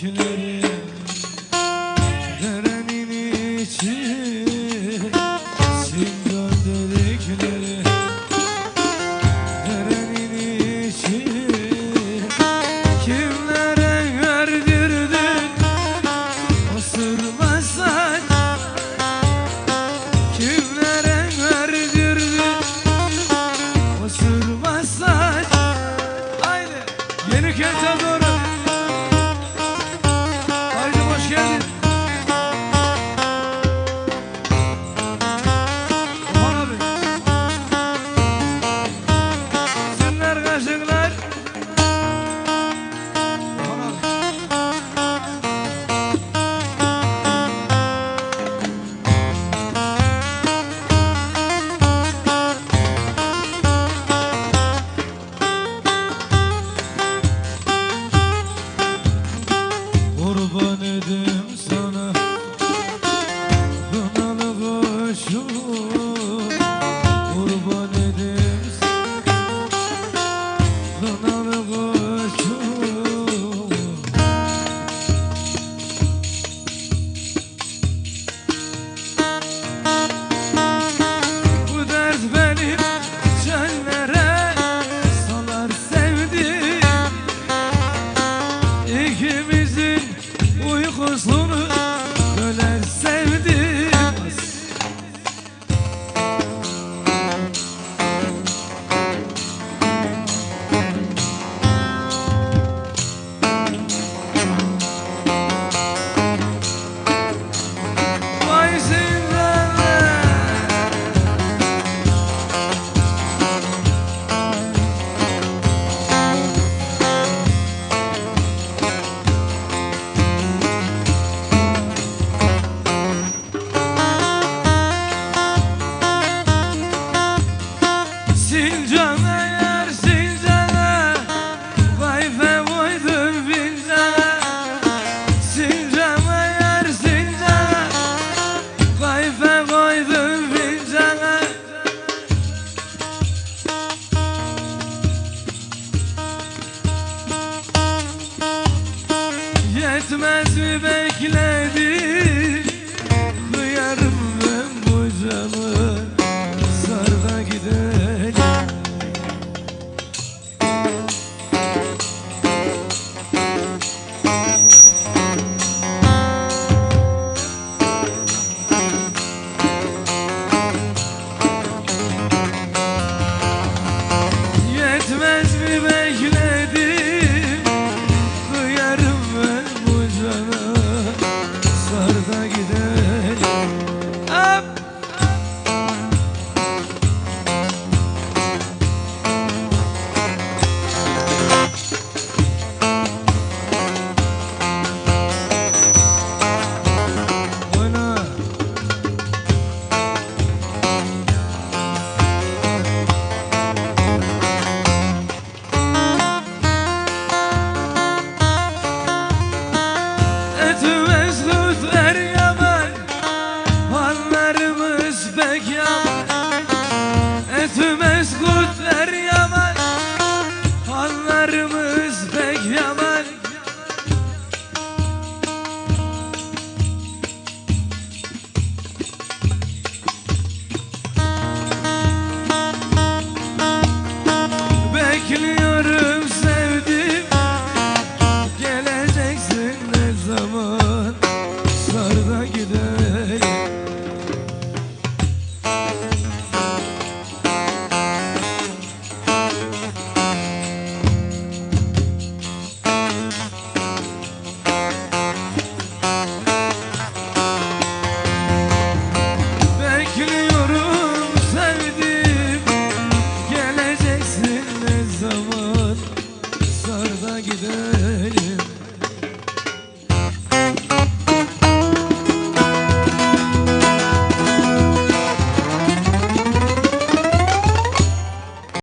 gökleri Derenin içi Sindan dedikleri Derenin içi. Kimlere verdirdin Asırmasan Kimlere bitmez mi bekledim Duyarım ben bu camı Sarda gidelim Yetmez mi bekledim